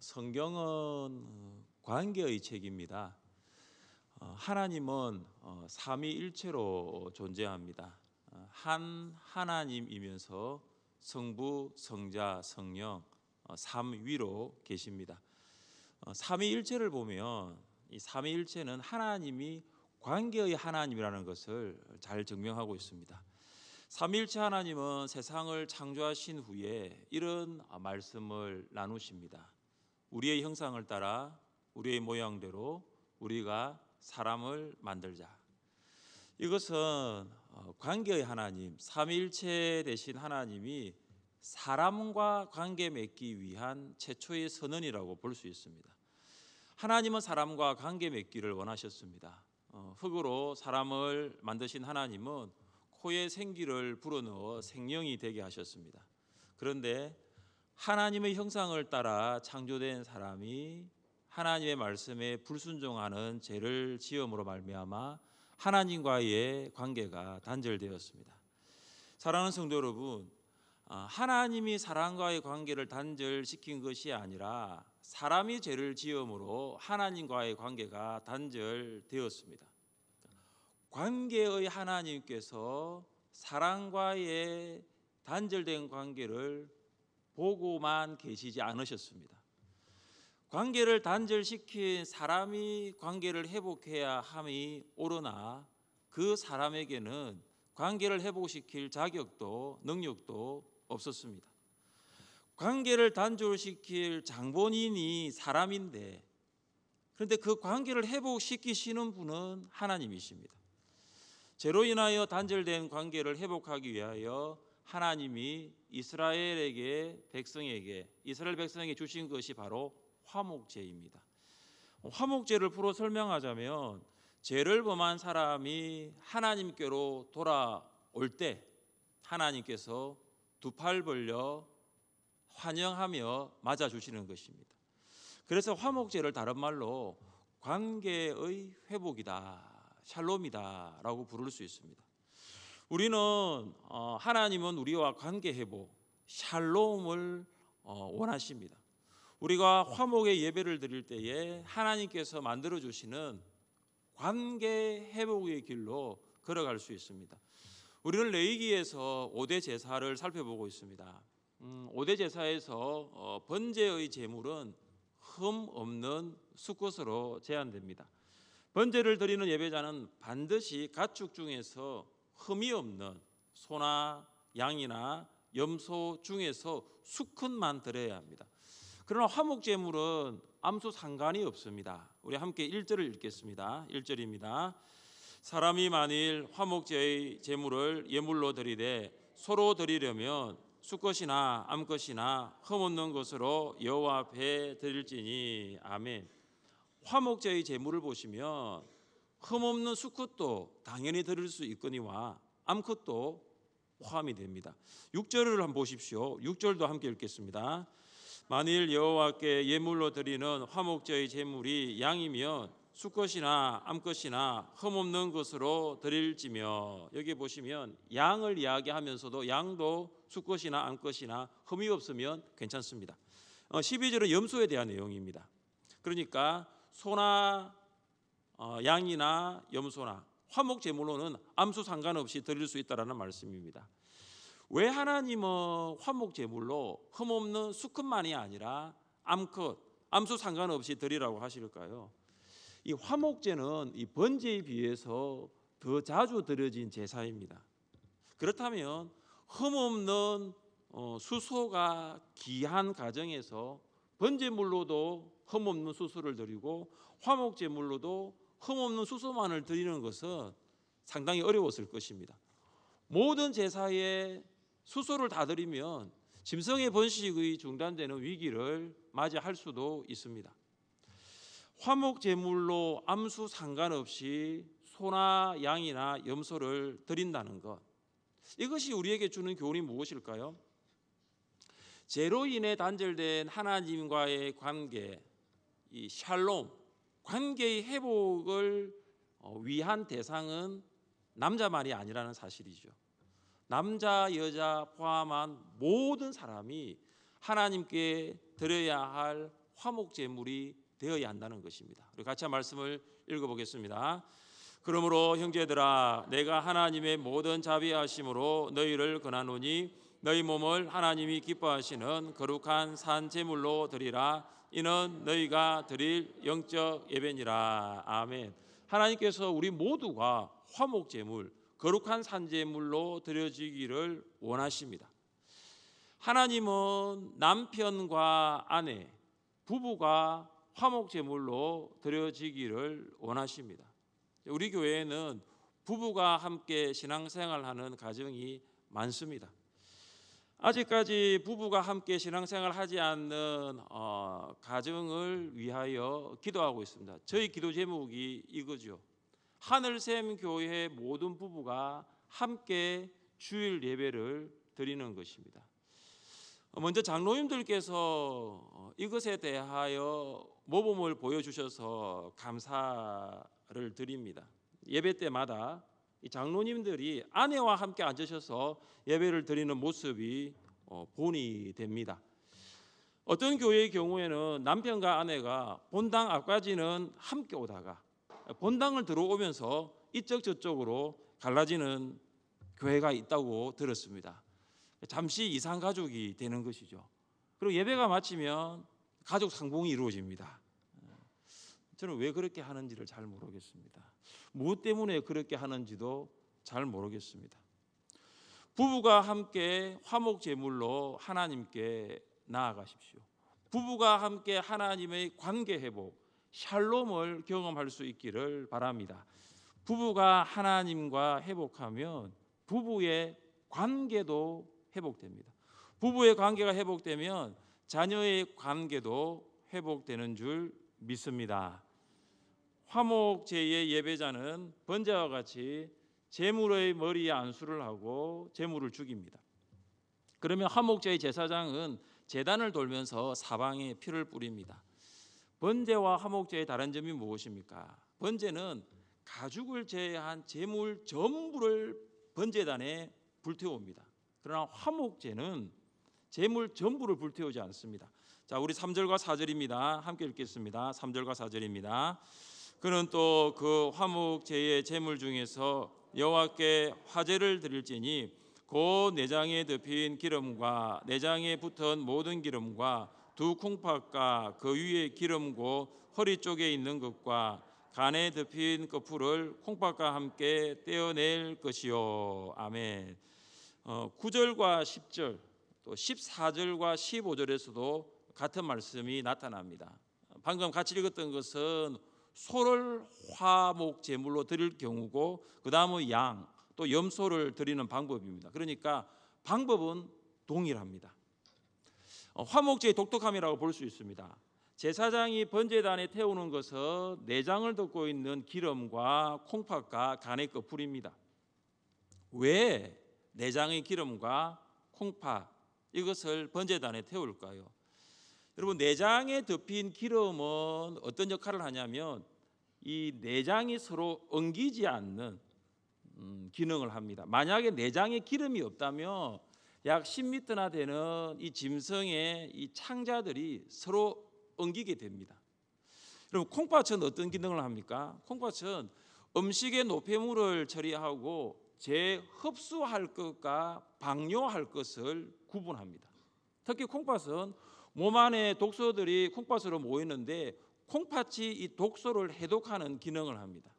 성경은 어, 관계의 책입니다. 어, 하나님은 어, 삼위일체로 존재합니다. 어, 한 하나님이면서 성부, 성자, 성령 어, 삼위로 계십니다. 어, 삼위일체를 보면 이 삼위일체는 하나님이 관계의 하나님이라는 것을 잘 증명하고 있습니다. 삼위일체 하나님은 세상을 창조하신 후에 이런 말씀을 나누십니다. 우리의 형상을 따라 우리의 모양대로 우리가 사람을 만들자. 이것은 어, 관계의 하나님, 삼위일체 되신 하나님이 사람과 관계 맺기 위한 최초의 선언이라고 볼 수 있습니다. 하나님은 사람과 관계 맺기를 원하셨습니다. 어, 흙으로 사람을 만드신 하나님은 코에 생기를 불어넣어 생명이 되게 하셨습니다. 그런데 하나님의 형상을 따라 창조된 사람이 하나님의 말씀에 불순종하는 죄를 지음으로 말미암아 하나님과의 관계가 단절되었습니다. 사랑하는 성도 여러분, 아, 하나님이 사람과의 관계를 단절시킨 것이 아니라 사람이 죄를 지음으로 하나님과의 관계가 단절되었습니다. 관계의 하나님께서 사랑과의 단절된 관계를 보고만 계시지 않으셨습니다. 관계를 단절시킨 사람이 관계를 회복해야 함이 옳으나 그 사람에게는 관계를 회복시킬 자격도 능력도 없었습니다. 관계를 단절시킬 장본인이 사람인데 그런데 그 관계를 회복시키시는 분은 하나님이십니다. 죄로 인하여 단절된 관계를 회복하기 위하여 하나님이 이스라엘에게 백성에게 이스라엘 백성에게 주신 것이 바로 화목제입니다. 화목제를 풀어 설명하자면 죄를 범한 사람이 하나님께로 돌아올 때 하나님께서 두 팔 벌려 환영하며 맞아 주시는 것입니다. 그래서 화목제를 다른 말로 관계의 회복이다, 샬롬이다라고 부를 수 있습니다. 우리는 어, 하나님은 우리와 관계 회복, 샬롬을 어, 원하십니다. 우리가 화목의 예배를 드릴 때에 하나님께서 만들어 주시는 관계 회복의 길로 걸어갈 수 있습니다. 우리는 레이기에서 5대 제사를 살펴보고 있습니다. 음, 5대 제사에서 어, 번제의 제물은 흠 없는 수컷으로 제한됩니다. 번제를 드리는 예배자는 반드시 가축 중에서 흠이 없는 소나 양이나 염소 중에서 수컷만 드려야 합니다. 그러나 화목 제물은 암수 상관이 없습니다. 우리 함께 1절을 읽겠습니다. 1절입니다. 사람이 만일 화목제의 제물을 예물로 드리되 서로 드리려면 수것이나 암것이나 흠없는 것으로 여호와 앞에 드릴지니 아멘. 화목제의 제물을 보시면 흠없는 수컷도 당연히 드릴 수 있거니와 암컷도 포함이 됩니다. 6절을 한번 보십시오. 6절도 함께 읽겠습니다. 만일 여호와께 예물로 드리는 화목제의 제물이 양이면 수컷이나 암컷이나 흠없는 것으로 드릴지며 여기 보시면 양을 이야기하면서도 양도 수컷이나 암컷이나 흠이 없으면 괜찮습니다. 12절은 염소에 대한 내용입니다. 그러니까 소나 어, 양이나 염소나 화목 제물로는 암수 상관없이 드릴 수 있다라는 말씀입니다. 왜 하나님은 화목 제물로 흠없는 수컷만이 아니라 암컷, 암수 상관없이 드리라고 하실까요? 이 화목제는 이 번제에 비해서 더 자주 드려진 제사입니다. 그렇다면 흠없는 어, 수소가 귀한 가정에서 번제물로도 흠없는 수소를 드리고 화목제물로도 흠없는 수소만을 드리는 것은 상당히 어려웠을 것입니다. 모든 제사에 수소를 다 드리면 짐승의 번식의 중단되는 위기를 맞이할 수도 있습니다. 화목 제물로 암수 상관없이 소나 양이나 염소를 드린다는 것 이것이 우리에게 주는 교훈이 무엇일까요? 죄로 인해 단절된 하나님과의 관계, 이 샬롬 관계의 회복을 어, 위한 대상은 남자만이 아니라는 사실이죠. 남자, 여자 포함한 모든 사람이 하나님께 드려야 할 화목 제물이 되어야 한다는 것입니다. 우리 같이 한 말씀을 읽어보겠습니다. 그러므로 형제들아 내가 하나님의 모든 자비하심으로 너희를 권하노니 너희 몸을 하나님이 기뻐하시는 거룩한 산 제물로 드리라 이는 너희가 드릴 영적 예배니라 아멘. 하나님께서 우리 모두가 화목 제물 거룩한 산 제물로 드려지기를 원하십니다. 하나님은 남편과 아내, 부부가 화목 제물로 드려지기를 원하십니다. 우리 교회에는 부부가 함께 신앙생활하는 가정이 많습니다. 아직까지 부부가 함께 신앙생활 하지 않는 어, 가정을 위하여 기도하고 있습니다. 저희 기도 제목이 이거죠. 하늘샘 교회 모든 부부가 함께 주일 예배를 드리는 것입니다. 먼저 장로님들께서 어, 이것에 대하여 모범을 보여주셔서 감사를 드립니다. 예배 때마다 이 장로님들이 아내와 함께 앉으셔서 예배를 드리는 모습이 어, 본이 됩니다. 어떤 교회의 경우에는 남편과 아내가 본당 앞까지는 함께 오다가 본당을 들어오면서 이쪽 저쪽으로 갈라지는 교회가 있다고 들었습니다. 잠시 이상 가족이 되는 것이죠. 그리고 예배가 마치면 가족 상봉이 이루어집니다. 저는 왜 그렇게 하는지를 잘 모르겠습니다. 무엇 때문에 그렇게 하는지도 잘 모르겠습니다. 부부가 함께 화목 제물로 하나님께 나아가십시오. 부부가 함께 하나님의 관계 회복, 샬롬을 경험할 수 있기를 바랍니다. 부부가 하나님과 회복하면 부부의 관계도 회복됩니다. 부부의 관계가 회복되면 자녀의 관계도 회복되는 줄 믿습니다. 화목제의 예배자는 번제와 같이 제물의 머리에 안수를 하고 제물을 죽입니다. 그러면 화목제의 제사장은 제단을 돌면서 사방에 피를 뿌립니다. 번제와 화목제의 다른 점이 무엇입니까? 번제는 가죽을 제외한 제물 전부를 번제단에 불태웁니다. 그러나 화목제는 제물 전부를 불태우지 않습니다. 자, 우리 3절과 4절입니다. 함께 읽겠습니다. 3절과 4절입니다. 그는 또 그 화목제의 제물 중에서 여호와께 화제를 드릴지니 그 내장에 덮인 기름과 내장에 붙은 모든 기름과 두 콩팥과 그 위에 기름고 허리 쪽에 있는 것과 간에 덮인 거풀을 콩팥과 함께 떼어낼 것이요 아멘. 어, 9절과 10절 또 14절과 15절에서도 같은 말씀이 나타납니다. 방금 같이 읽었던 것은 소를 화목 제물로 드릴 경우고 그 다음은 양 또 염소를 드리는 방법입니다. 그러니까 방법은 동일합니다. 어, 화목제의 독특함이라고 볼 수 있습니다. 제사장이 번제단에 태우는 것은 내장을 덮고 있는 기름과 콩팥과 간의 거풀입니다. 왜 내장의 기름과 콩팥 이것을 번제단에 태울까요? 여러분 내장에 덮인 기름은 어떤 역할을 하냐면 이 내장이 서로 엉기지 않는 음, 기능을 합니다. 만약에 내장에 기름이 없다면 약 10m나 되는 이 짐승의 이 창자들이 서로 엉기게 됩니다. 여러분 콩팥은 어떤 기능을 합니까? 콩팥은 음식의 노폐물을 처리하고 재흡수할 것과 방뇨할 것을 구분합니다. 특히 콩팥은 몸 안에 독소들이 콩팥으로 모이는데 콩팥이 이 독소를 해독하는 기능을 합니다.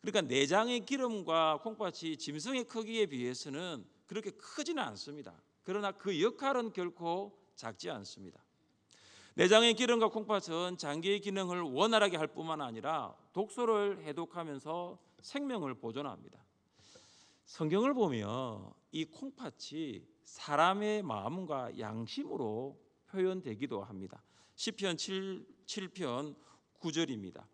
그러니까 내장의 기름과 콩팥이 짐승의 크기에 비해서는 그렇게 크지는 않습니다. 그러나 그 역할은 결코 작지 않습니다. 내장의 기름과 콩팥은 장기의 기능을 원활하게 할 뿐만 아니라 독소를 해독하면서 생명을 보존합니다. 성경을 보면 이 콩팥이 사람의 마음과 양심으로 표현되기도 합니다. 시편 7, 7편 9절입니다.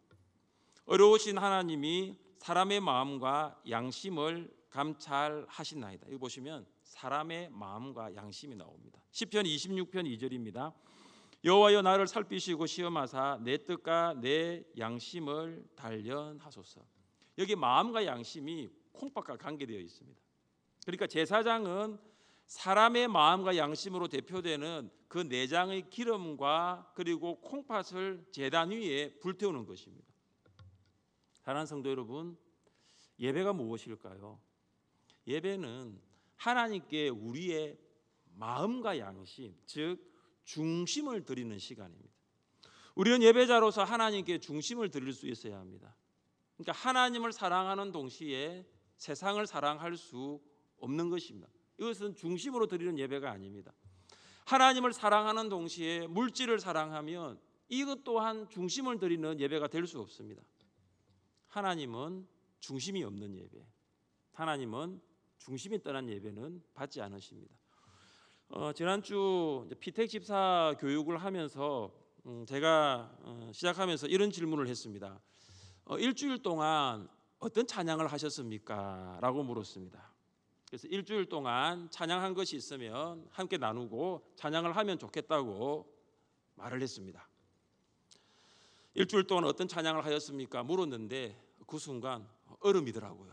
어려우신 하나님이 사람의 마음과 양심을 감찰하신나이다. 이거 보시면 사람의 마음과 양심이 나옵니다. 시편 26편 2절입니다. 여호와여 나를 살피시고 시험하사 내 뜻과 내 양심을 단련하소서. 여기 마음과 양심이 콩팥과 관계되어 있습니다. 그러니까 제사장은 사람의 마음과 양심으로 대표되는 그 내장의 기름과 그리고 콩팥을 제단 위에 불태우는 것입니다. 사랑하는 성도 여러분, 예배가 무엇일까요? 예배는 하나님께 우리의 마음과 양심, 즉 중심을 드리는 시간입니다. 우리는 예배자로서 하나님께 중심을 드릴 수 있어야 합니다. 그러니까 하나님을 사랑하는 동시에 세상을 사랑할 수 없는 것입니다. 이것은 중심으로 드리는 예배가 아닙니다. 하나님을 사랑하는 동시에 물질을 사랑하면 이것 또한 중심을 드리는 예배가 될 수 없습니다. 하나님은 중심이 없는 예배. 하나님은 중심이 떠난 예배는 받지 않으십니다. 어, 지난주 피택 집사 교육을 하면서 음, 제가 어, 시작하면서 이런 질문을 했습니다. 어, 일주일 동안 어떤 찬양을 하셨습니까? 라고 물었습니다. 그래서 일주일 동안 찬양한 것이 있으면 함께 나누고 찬양을 하면 좋겠다고 말을 했습니다. 일주일 동안 어떤 찬양을 하셨습니까? 물었는데 그 순간 얼음이더라고요.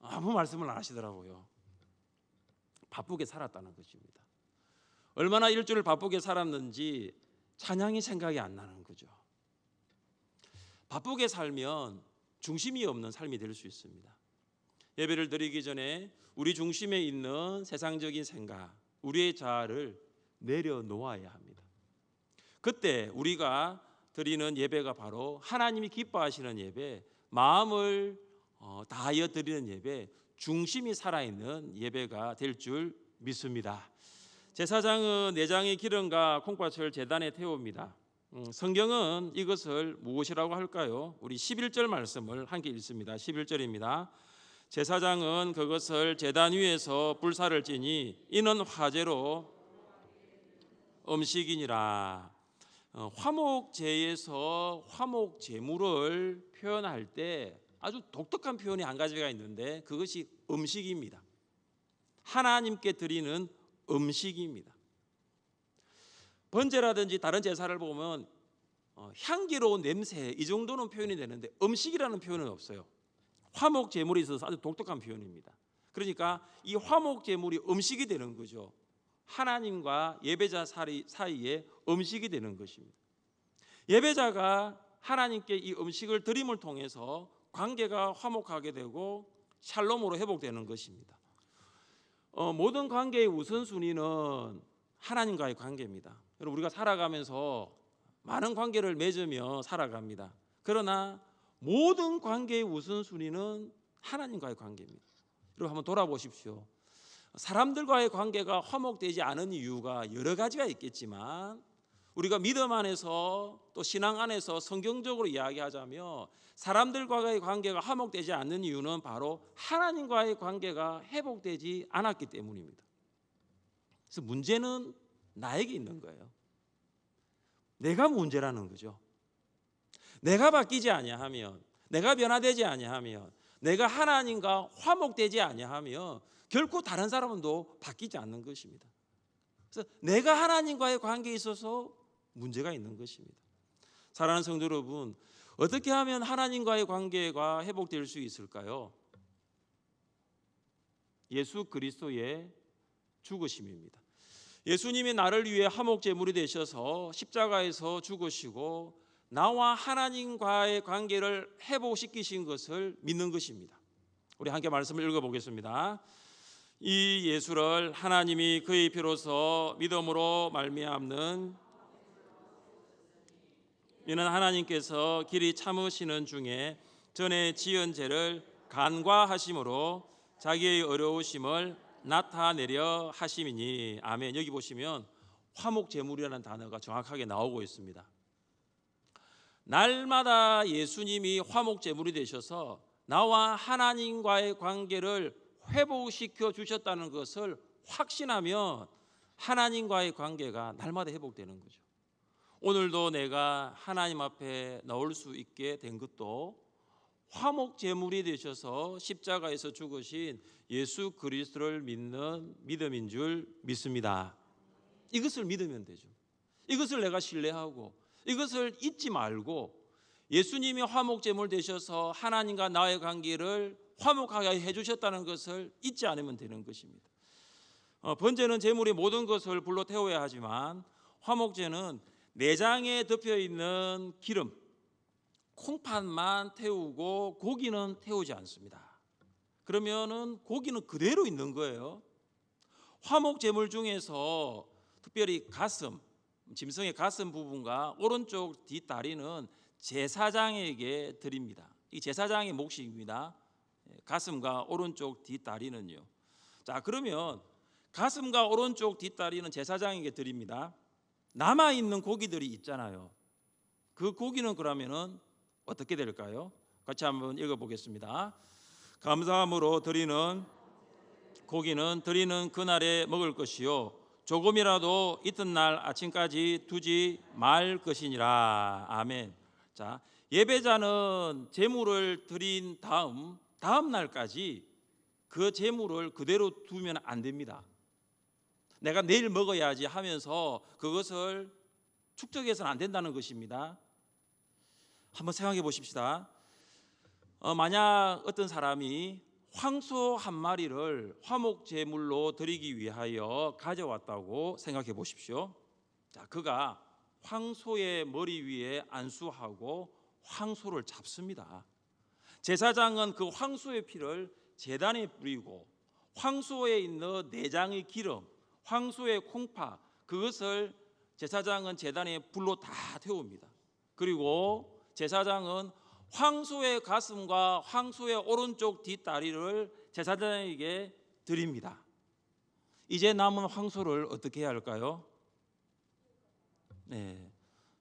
아무 말씀을 안 하시더라고요. 바쁘게 살았다는 것입니다. 얼마나 일주일을 바쁘게 살았는지 찬양이 생각이 안 나는 거죠. 바쁘게 살면 중심이 없는 삶이 될 수 있습니다. 예배를 드리기 전에 우리 중심에 있는 세상적인 생각, 우리의 자아를 내려놓아야 합니다. 그때 우리가 드리는 예배가 바로 하나님이 기뻐하시는 예배, 마음을 어, 다하여 드리는 예배, 중심이 살아있는 예배가 될 줄 믿습니다. 제사장은 내장의 기름과 콩팥을 제단에 태웁니다. 음, 성경은 이것을 무엇이라고 할까요? 우리 11절 말씀을 함께 읽습니다. 11절입니다. 제사장은 그것을 제단 위에서 불사를 지니 이는 화제로 음식이니라. 어, 화목제에서 화목 제물을 표현할 때 아주 독특한 표현이 한 가지가 있는데 그것이 음식입니다. 하나님께 드리는 음식입니다. 번제라든지 다른 제사를 보면 어, 향기로운 냄새 이 정도는 표현이 되는데 음식이라는 표현은 없어요. 화목 제물이 있어서 아주 독특한 표현입니다. 그러니까 이 화목 제물이 음식이 되는 거죠. 하나님과 예배자 사이에 음식이 되는 것입니다. 예배자가 하나님께 이 음식을 드림을 통해서 관계가 화목하게 되고 샬롬으로 회복되는 것입니다. 어, 모든 관계의 우선순위는 하나님과의 관계입니다. 여러분 우리가 살아가면서 많은 관계를 맺으며 살아갑니다. 그러나 모든 관계의 우선순위는 하나님과의 관계입니다. 여러분 한번 돌아보십시오. 사람들과의 관계가 화목되지 않은 이유가 여러 가지가 있겠지만 우리가 믿음 안에서 또 신앙 안에서 성경적으로 이야기하자면 사람들과의 관계가 화목되지 않는 이유는 바로 하나님과의 관계가 회복되지 않았기 때문입니다. 그래서 문제는 나에게 있는 거예요. 내가 문제라는 거죠. 내가 바뀌지 아니하면 내가 변화되지 아니하면 내가 하나님과 화목되지 아니하면 결코 다른 사람도 바뀌지 않는 것입니다. 그래서 내가 하나님과의 관계에 있어서 문제가 있는 것입니다. 사랑하는 성도 여러분, 어떻게 하면 하나님과의 관계가 회복될 수 있을까요? 예수 그리스도의 죽으심입니다. 예수님이 나를 위해 화목 제물이 되셔서 십자가에서 죽으시고 나와 하나님과의 관계를 회복시키신 것을 믿는 것입니다. 우리 함께 말씀을 읽어 보겠습니다. 이 예수를 하나님이 그의 피로서 믿음으로 말미암는 이는 하나님께서 길이 참으시는 중에 전에 지은 죄를 간과하심으로 자기의 어려우심을 나타내려 하심이니 아멘. 여기 보시면 화목 제물이라는 단어가 정확하게 나오고 있습니다. 날마다 예수님이 화목 제물이 되셔서 나와 하나님과의 관계를 회복시켜 주셨다는 것을 확신하면 하나님과의 관계가 날마다 회복되는 거죠. 오늘도 내가 하나님 앞에 나올 수 있게 된 것도 화목 제물이 되셔서 십자가에서 죽으신 예수 그리스도를 믿는 믿음인 줄 믿습니다. 이것을 믿으면 되죠. 이것을 내가 신뢰하고 이것을 잊지 말고 예수님이 화목 제물 되셔서 하나님과 나의 관계를 화목하게 해 주셨다는 것을 잊지 않으면 되는 것입니다. 어, 번제는 제물의 모든 것을 불로 태워야 하지만 화목제는 내장에 덮여 있는 기름, 콩팥만 태우고 고기는 태우지 않습니다. 그러면은 고기는 그대로 있는 거예요. 화목 제물 중에서 특별히 가슴, 짐승의 가슴 부분과 오른쪽 뒷다리는 제사장에게 드립니다. 이 제사장의 몫입니다. 예, 가슴과 오른쪽 뒷다리는요. 자, 그러면 가슴과 오른쪽 뒷다리는 제사장에게 드립니다. 남아 있는 고기들이 있잖아요. 그 고기는 그러면은 어떻게 될까요? 같이 한번 읽어 보겠습니다. 감사함으로 드리는 고기는 드리는 그날에 먹을 것이요 조금이라도 이튿날 아침까지 두지 말 것이니라. 아멘. 자, 예배자는 제물을 드린 다음 다음 날까지 그 제물을 그대로 두면 안 됩니다. 내가 내일 먹어야지 하면서 그것을 축적해서는 안 된다는 것입니다. 한번 생각해 보십시다. 어, 만약 어떤 사람이 황소 한 마리를 화목 제물로 드리기 위하여 가져왔다고 생각해 보십시오. 자, 그가 황소의 머리 위에 안수하고 황소를 잡습니다. 제사장은 그 황소의 피를 제단에 뿌리고 황소에 있는 내장의 기름, 황소의 콩파 그것을 제사장은 제단에 불로 다 태웁니다. 그리고 제사장은 황소의 가슴과 황소의 오른쪽 뒷다리를 제사장에게 드립니다. 이제 남은 황소를 어떻게 해야 할까요? 네,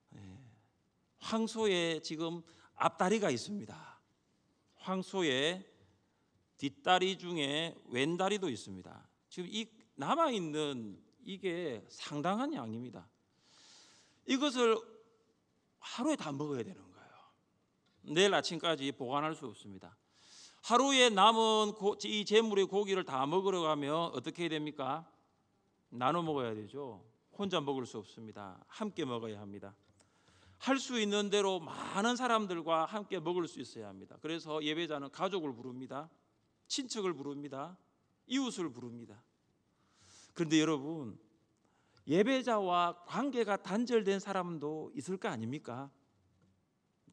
네. 황소의 지금 앞다리가 있습니다. 황소의 뒷다리 중에 왼다리도 있습니다. 지금 이 남아 있는 이게 상당한 양입니다. 이것을 하루에 다 먹어야 되는. 내일 아침까지 보관할 수 없습니다. 하루에 남은 고, 이 재물의 고기를 다 먹으러 가면 어떻게 해야 됩니까? 나눠 먹어야 되죠. 혼자 먹을 수 없습니다. 함께 먹어야 합니다. 할 수 있는 대로 많은 사람들과 함께 먹을 수 있어야 합니다. 그래서 예배자는 가족을 부릅니다. 친척을 부릅니다. 이웃을 부릅니다. 그런데 여러분, 예배자와 관계가 단절된 사람도 있을 거 아닙니까?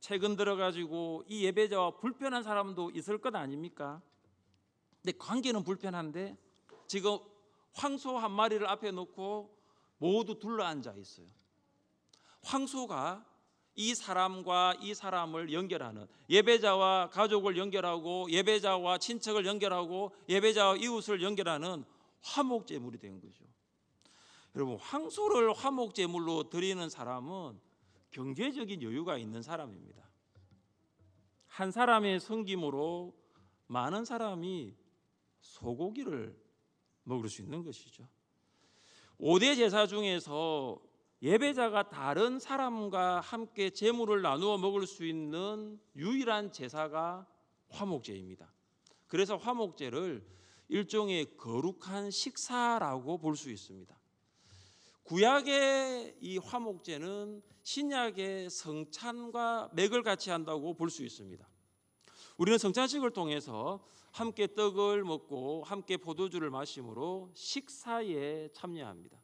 최근 들어 가지고 이 예배자와 불편한 사람도 있을 것 아닙니까? 근데 관계는 불편한데 지금 황소 한 마리를 앞에 놓고 모두 둘러앉아 있어요. 황소가 이 사람과 이 사람을 연결하는 예배자와 가족을 연결하고 예배자와 친척을 연결하고 예배자와 이웃을 연결하는 화목 제물이 된 거죠. 여러분 황소를 화목 제물로 드리는 사람은 경제적인 여유가 있는 사람입니다. 한 사람의 섬김으로 많은 사람이 소고기를 먹을 수 있는 것이죠. 5대 제사 중에서 예배자가 다른 사람과 함께 제물을 나누어 먹을 수 있는 유일한 제사가 화목제입니다. 그래서 화목제를 일종의 거룩한 식사라고 볼 수 있습니다. 구약의 이 화목제는 신약의 성찬과 맥을 같이 한다고 볼 수 있습니다. 우리는 성찬식을 통해서 함께 떡을 먹고 함께 포도주를 마심으로 식사에 참여합니다.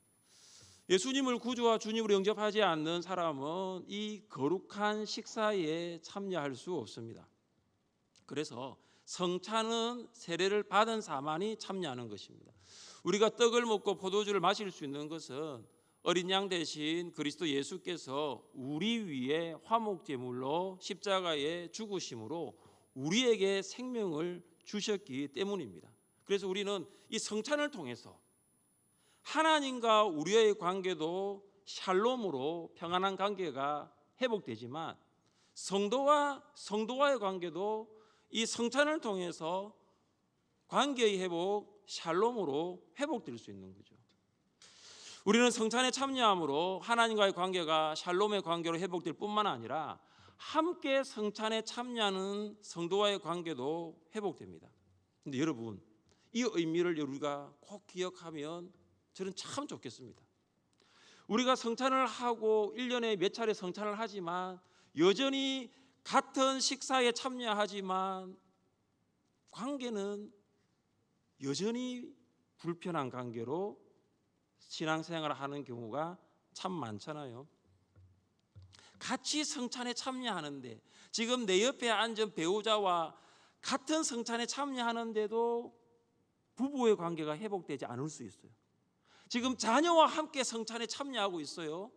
예수님을 구주와 주님으로 영접하지 않는 사람은 이 거룩한 식사에 참여할 수 없습니다. 그래서 성찬은 세례를 받은 사만이 참여하는 것입니다. 우리가 떡을 먹고 포도주를 마실 수 있는 것은 어린 양 대신 그리스도 예수께서 우리 위에 화목 제물로 십자가에 죽으심으로 우리에게 생명을 주셨기 때문입니다. 그래서 우리는 이 성찬을 통해서 하나님과 우리의 관계도 샬롬으로 평안한 관계가 회복되지만 성도와 성도와의 관계도 이 성찬을 통해서 관계의 회복 샬롬으로 회복될 수 있는 거죠. 우리는 성찬에 참여함으로 하나님과의 관계가 샬롬의 관계로 회복될 뿐만 아니라 함께 성찬에 참여하는 성도와의 관계도 회복됩니다. 근데 여러분, 이 의미를 우리가 꼭 기억하면 저는 참 좋겠습니다. 우리가 성찬을 하고 1년에 몇 차례 성찬을 하지만 여전히 같은 식사에 참여하지만 관계는 여전히 불편한 관계로 신앙생활을 하는 경우가 참 많잖아요. 같이 성찬에 참여하는데 지금 내 옆에 앉은 배우자와 같은 성찬에 참여하는데도 부부의 관계가 회복되지 않을 수 있어요. 지금 자녀와 함께 성찬에 참여하고 있어요.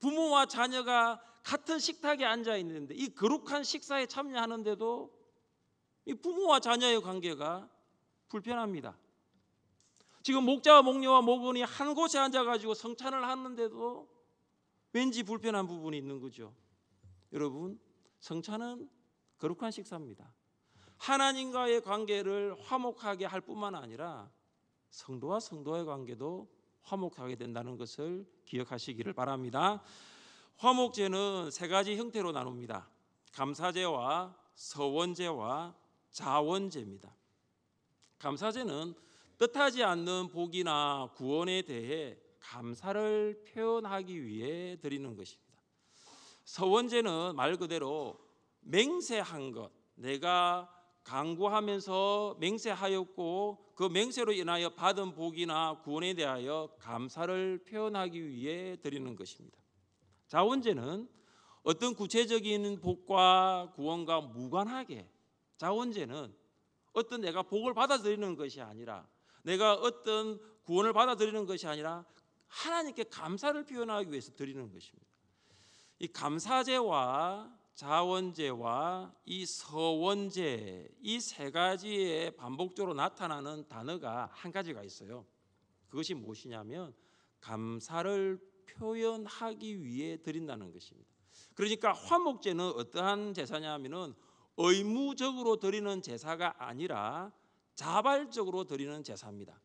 부모와 자녀가 같은 식탁에 앉아 있는데 이 거룩한 식사에 참여하는데도 이 부모와 자녀의 관계가 불편합니다. 지금 목자와 목녀와 목원이 한 곳에 앉아 가지고 성찬을 하는데도 왠지 불편한 부분이 있는 거죠. 여러분, 성찬은 거룩한 식사입니다. 하나님과의 관계를 화목하게 할 뿐만 아니라 성도와 성도의 관계도 화목하게 된다는 것을 기억하시기를 바랍니다. 화목제는 세 가지 형태로 나눕니다. 감사제와 서원제와 자원제입니다. 감사제는 뜻하지 않는 복이나 구원에 대해 감사를 표현하기 위해 드리는 것입니다. 서원제는 말 그대로 맹세한 것, 내가 강구하면서 맹세하였고 그 맹세로 인하여 받은 복이나 구원에 대하여 감사를 표현하기 위해 드리는 것입니다. 자원제는 어떤 구체적인 복과 구원과 무관하게 자원제는 어떤 내가 복을 받아들이는 것이 아니라 내가 어떤 구원을 받아들이는 것이 아니라 하나님께 감사를 표현하기 위해서 드리는 것입니다. 이 감사제와 자원제와 이 서원제 이 세 가지에 반복적으로 나타나는 단어가 한 가지가 있어요. 그것이 무엇이냐면 감사를 표현하기 위해 드린다는 것입니다. 그러니까 화목제는 어떠한 제사냐면은 의무적으로 드리는 제사가 아니라 자발적으로 드리는 제사입니다.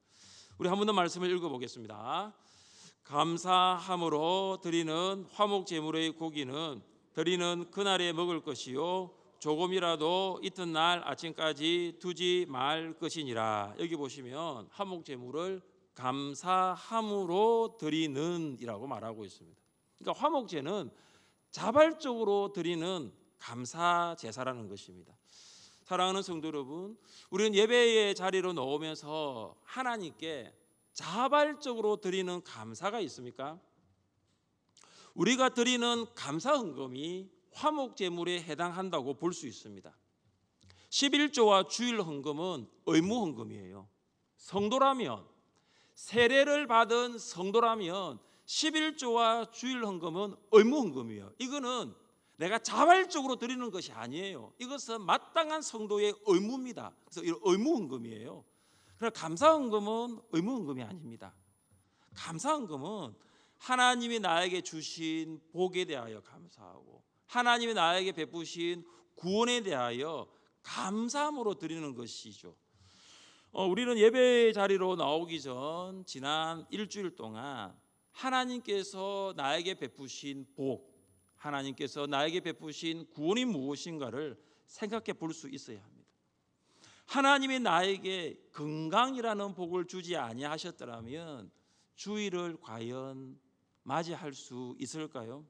우리 한 번 더 말씀을 읽어보겠습니다. 감사함으로 드리는 화목 제물의 고기는 드리는 그날에 먹을 것이요 조금이라도 이튿날 아침까지 두지 말 것이니라. 여기 보시면 화목 제물을 감사함으로 드리는이라고 말하고 있습니다. 그러니까 화목제는 자발적으로 드리는 감사 제사라는 것입니다. 사랑하는 성도 여러분, 우리는 예배의 자리로 나오면서 하나님께 자발적으로 드리는 감사가 있습니까? 우리가 드리는 감사 헌금이 화목 제물에 해당한다고 볼 수 있습니다. 11조와 주일 헌금은 의무 헌금이에요. 성도라면 세례를 받은 성도라면 11조와 주일 헌금은 의무 헌금이에요. 이거는 내가 자발적으로 드리는 것이 아니에요. 이것은 마땅한 성도의 의무입니다. 그래서 이 의무 헌금이에요. 그러나 감사 헌금은 의무 헌금이 아닙니다. 감사 헌금은 하나님이 나에게 주신 복에 대하여 감사하고 하나님이 나에게 베푸신 구원에 대하여 감사함으로 드리는 것이죠. 어, 우리는 예배 자리로 나오기 전 지난 일주일 동안 하나님께서 나에게 베푸신 복, 하나님께서 나에게 베푸신 구원이 무엇인가를 생각해 볼 수 있어야 합니다. 하나님이 나에게 건강이라는 복을 주지 아니하셨더라면 주일을 과연 맞이할 수 있을까요?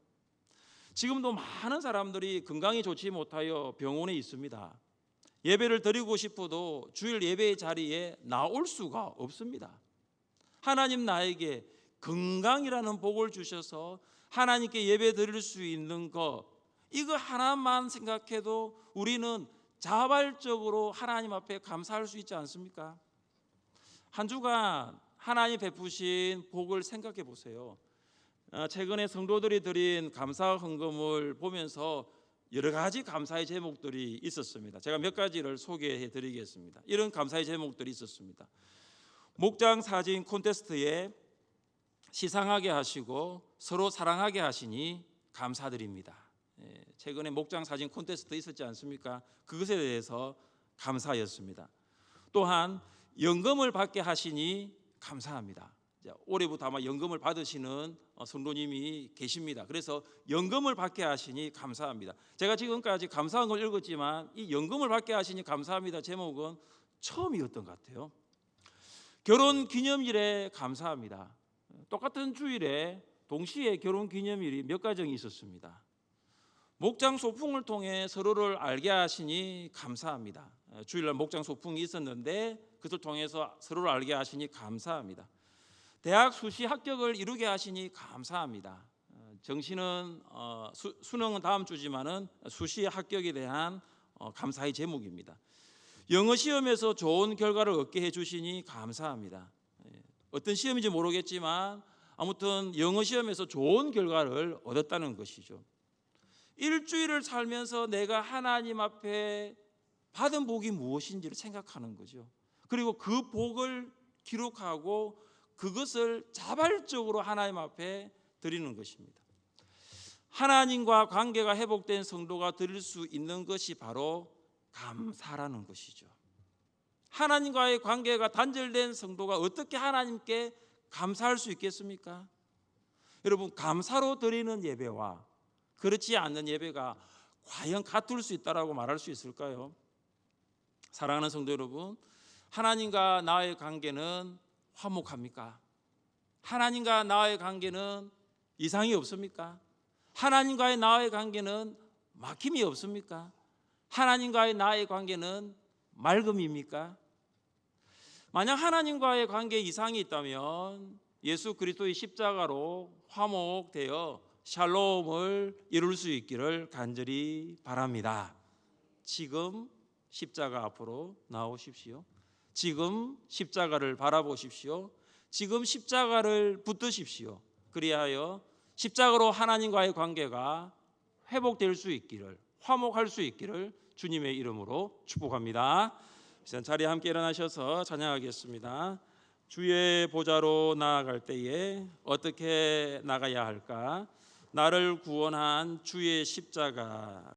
지금도 많은 사람들이 건강이 좋지 못하여 병원에 있습니다. 예배를 드리고 싶어도 주일 예배의 자리에 나올 수가 없습니다. 하나님 나에게 건강이라는 복을 주셔서 하나님께 예배 드릴 수 있는 것 이거 하나만 생각해도 우리는 자발적으로 하나님 앞에 감사할 수 있지 않습니까? 한 주간 하나님 베푸신 복을 생각해 보세요. 어, 최근에 성도들이 드린 감사 헌금을 보면서 여러 가지 감사의 제목들이 있었습니다. 제가 몇 가지를 소개해 드리겠습니다. 이런 감사의 제목들이 있었습니다. 목장 사진 콘테스트에 시상하게 하시고 서로 사랑하게 하시니 감사드립니다. 예, 최근에 목장 사진 콘테스트 있었지 않습니까? 그것에 대해서 감사였습니다. 또한 연금을 받게 하시니 감사합니다. 올해부터 아마 연금을 받으시는 어, 성도님이 계십니다. 그래서 연금을 받게 하시니 감사합니다. 제가 지금까지 감사한 걸 읽었지만 이 연금을 받게 하시니 감사합니다 제목은 처음이었던 것 같아요. 결혼 기념일에 감사합니다. 똑같은 주일에 동시에 결혼 기념일이 몇 가정이 있었습니다. 목장 소풍을 통해 서로를 알게 하시니 감사합니다. 어, 주일날 목장 소풍이 있었는데 그것을 통해서 서로를 알게 하시니 감사합니다. 대학 수시 합격을 이루게 하시니 감사합니다. 어, 정시는 어, 수, 수능은 다음 주지만은 수시 합격에 대한 어, 감사의 제목입니다. 영어 시험에서 좋은 결과를 얻게 해주시니 감사합니다. 예, 어떤 시험인지 모르겠지만 아무튼 영어 시험에서 좋은 결과를 얻었다는 것이죠. 일주일을 살면서 내가 하나님 앞에 받은 복이 무엇인지를 생각하는 거죠. 그리고 그 복을 기록하고 그것을 자발적으로 하나님 앞에 드리는 것입니다. 하나님과 관계가 회복된 성도가 드릴 수 있는 것이 바로 감사라는 것이죠. 하나님과의 관계가 단절된 성도가 어떻게 하나님께 감사할 수 있겠습니까? 여러분 감사로 드리는 예배와 그렇지 않는 예배가 과연 같을 수 있다라고 말할 수 있을까요? 사랑하는 성도 여러분, 하나님과 나의 관계는 화목합니까? 하나님과 나의 관계는 이상이 없습니까? 하나님과의 나의 관계는 막힘이 없습니까? 하나님과의 나의 관계는 맑음입니까? 만약 하나님과의 관계에 이상이 있다면 예수 그리스도의 십자가로 화목되어 샬롬을 이룰 수 있기를 간절히 바랍니다. 지금 십자가 앞으로 나오십시오. 지금 십자가를 바라보십시오. 지금 십자가를 붙드십시오. 그리하여 십자가로 하나님과의 관계가 회복될 수 있기를 화목할 수 있기를 주님의 이름으로 축복합니다. 이제 자리에 함께 일어나셔서 찬양하겠습니다. 주의 보좌로 나아갈 때에 어떻게 나가야 할까? 나를 구원한 주의 십자가